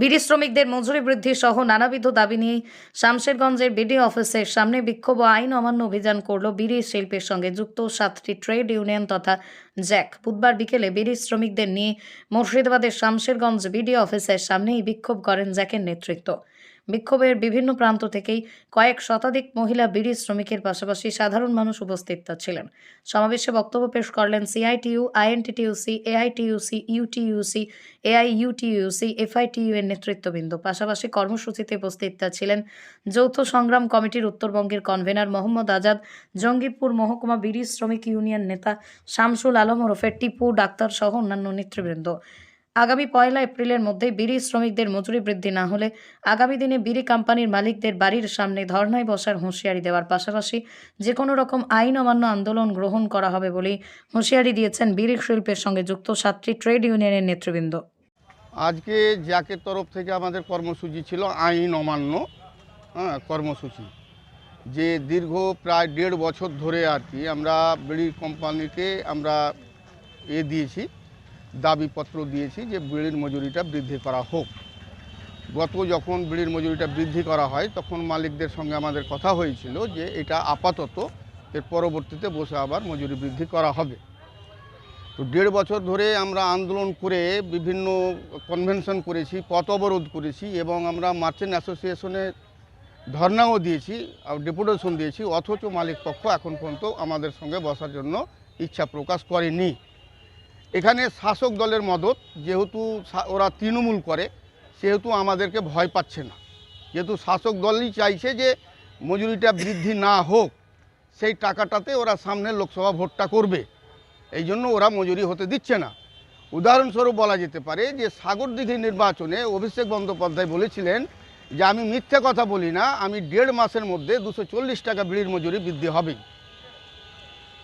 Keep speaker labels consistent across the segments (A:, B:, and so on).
A: বিড়ি শ্রমিকদের মজুরি বৃদ্ধি সহ নানাবিধ দাবি নিয়ে শামশেরগঞ্জের বিডি অফিসের সামনে বিক্ষোভ আইন অমান্য অভিযান করল বিড়ি শিল্পের সঙ্গে যুক্ত সাতটি ট্রেড ইউনিয়ন তথা জ্যাক। বুধবার বিকেলে বিড়ি শ্রমিকদের নিয়ে মুর্শিদাবাদের শামশেরগঞ্জ বিডি অফিসের সামনেই বিক্ষোভ করেন জ্যাকের নেতৃত্ব। বিক্ষোভের বিভিন্ন প্রান্ত থেকেই কয়েক শতাধিক মহিলা বিড়ি শ্রমিকের পাশাপাশি সাধারণ মানুষ উপস্থিত ছিলেন। সমাবেশে বক্তব্য পেশ করলেন CITU INTTUC AITUC UTUC AIUTUC FITU এর নেতৃত্ববৃন্দ। পাশাপাশি কর্মসূচিতে উপস্থিত ছিলেন যৌথ সংগ্রাম কমিটির উত্তরবঙ্গের কনভেনার মোহাম্মদ আজাদ, জঙ্গিপুর মহকুমা বিড়ি শ্রমিক ইউনিয়ন নেতা শামসুল আলম ওরফে টিপু, ডাক্তার সহ অন্যান্য নেতৃবৃন্দ। আগামী পয়লা এপ্রিলের মধ্যে বিড়ি শ্রমিকদের মজুরি বৃদ্ধি না হলে আগামী দিনে বিড়ি কোম্পানির মালিকদের বাড়ির সামনে ধর্নায় বসার হুঁশিয়ারি দেওয়ার পাশাপাশি যে কোনো রকম আইন অমান্য আন্দোলন গ্রহণ করা হবে বলেই হুঁশিয়ারি দিয়েছেন বিড়ি শিল্পের সঙ্গে যুক্ত সাতটি ট্রেড ইউনিয়নের নেতৃবৃন্দ।
B: আজকে জ্যাকের তরফ থেকে আমাদের কর্মসূচি ছিল আইন অমান্য হ্যাঁ কর্মসূচি, যে দীর্ঘ প্রায় দেড় বছর ধরে আর কি আমরা বিড়ি কোম্পানিকে আমরা এ দিয়েছি। দাবিপত্র দিয়েছি যে বিড়ির মজুরিটা বৃদ্ধি করা হোক। গত যখন বিড়ির মজুরিটা বৃদ্ধি করা হয়, তখন মালিকদের সঙ্গে আমাদের কথা হয়েছিল যে এটা আপাতত এর পরবর্তীতে বসে আবার মজুরি বৃদ্ধি করা হবে। তো দেড় বছর ধরে আমরা আন্দোলন করে বিভিন্ন কনভেনশন করেছি, পথ অবরোধ করেছি এবং আমরা মার্চেন্ট অ্যাসোসিয়েশনে ধর্নাও দিয়েছি ডেপুটেশন দিয়েছি, অথচ মালিক পক্ষ এখন পর্যন্ত আমাদের সঙ্গে বসার জন্য ইচ্ছা প্রকাশ করেনি। এখানে শাসক দলের মদত, যেহেতু ওরা তৃণমূল করে, সেহেতু আমাদেরকে ভয় পাচ্ছে না। যেহেতু শাসক দলই চাইছে যে মজুরিটা বৃদ্ধি না হোক, সেই টাকাটাতে ওরা সামনে লোকসভা ভোটটা করবে। এই জন্য ওরা মজুরি হতে দিচ্ছে না। উদাহরণস্বরূপ বলা যেতে পারে যে সাগরদিঘি নির্বাচনে অভিষেক বন্দ্যোপাধ্যায় বলেছিলেন যে, আমি মিথ্যে কথা বলি না, আমি দেড় মাসের মধ্যে দুশো চল্লিশ টাকা বিড়ির মজুরি বৃদ্ধি হবে।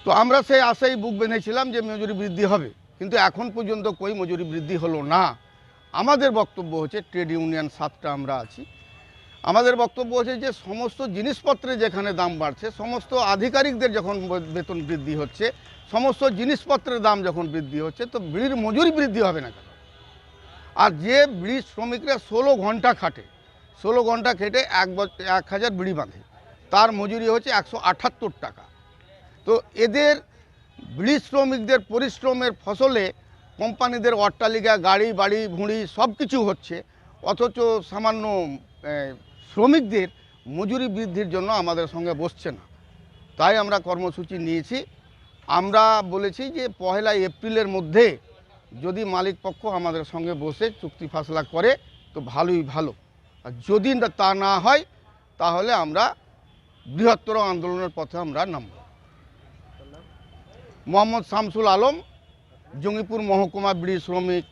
B: তো আমরা সেই আশাই বুক বেঁধেছিলাম যে মজুরি বৃদ্ধি হবে। কিন্তু এখন পর্যন্ত কই মজুরি বৃদ্ধি হলো না। আমাদের বক্তব্য হচ্ছে ট্রেড ইউনিয়ন সাতটা আমরা আছি। আমাদের বক্তব্য হচ্ছে যে সমস্ত জিনিসপত্রে যেখানে দাম বাড়ছে, সমস্ত আধিকারিকদের যখন বেতন বৃদ্ধি হচ্ছে, সমস্ত জিনিসপত্রের দাম যখন বৃদ্ধি হচ্ছে, তো বিড়ির মজুরি বৃদ্ধি হবে না কেন? আর যে বিড়ি শ্রমিকরা ষোলো ঘণ্টা খাটে, ষোলো ঘণ্টা খেটে এক বছর এক হাজার বিড়ি বাঁধে, তার মজুরি হচ্ছে একশো আটাত্তর টাকা। তো এদের বিড়ি শ্রমিকদের পরিশ্রমের ফসলে কোম্পানিদের অট্টালিকা, গাড়ি, বাড়ি, ভুঁড়ি সব কিছু হচ্ছে। অথচ সামান্য শ্রমিকদের মজুরি বৃদ্ধির জন্য আমাদের সঙ্গে বসছে না। তাই আমরা কর্মসূচি নিয়েছি। আমরা বলেছি যে পহেলা এপ্রিলের মধ্যে যদি মালিক পক্ষ আমাদের সঙ্গে বসে চুক্তি ফাসলা করে, তো ভালোই ভালো। আর যদি তা না হয়, তাহলে আমরা বৃহত্তর আন্দোলনের পথে আমরা নামব। মোহাম্মদ শামসুল আলম, জঙ্গিপুর মহকুমা বিড়ি শ্রমিক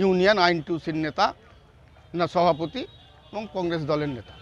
B: ইউনিয়ন, আইন টুসির নেতা, না সভাপতি, এবং কংগ্রেস দলের নেতা।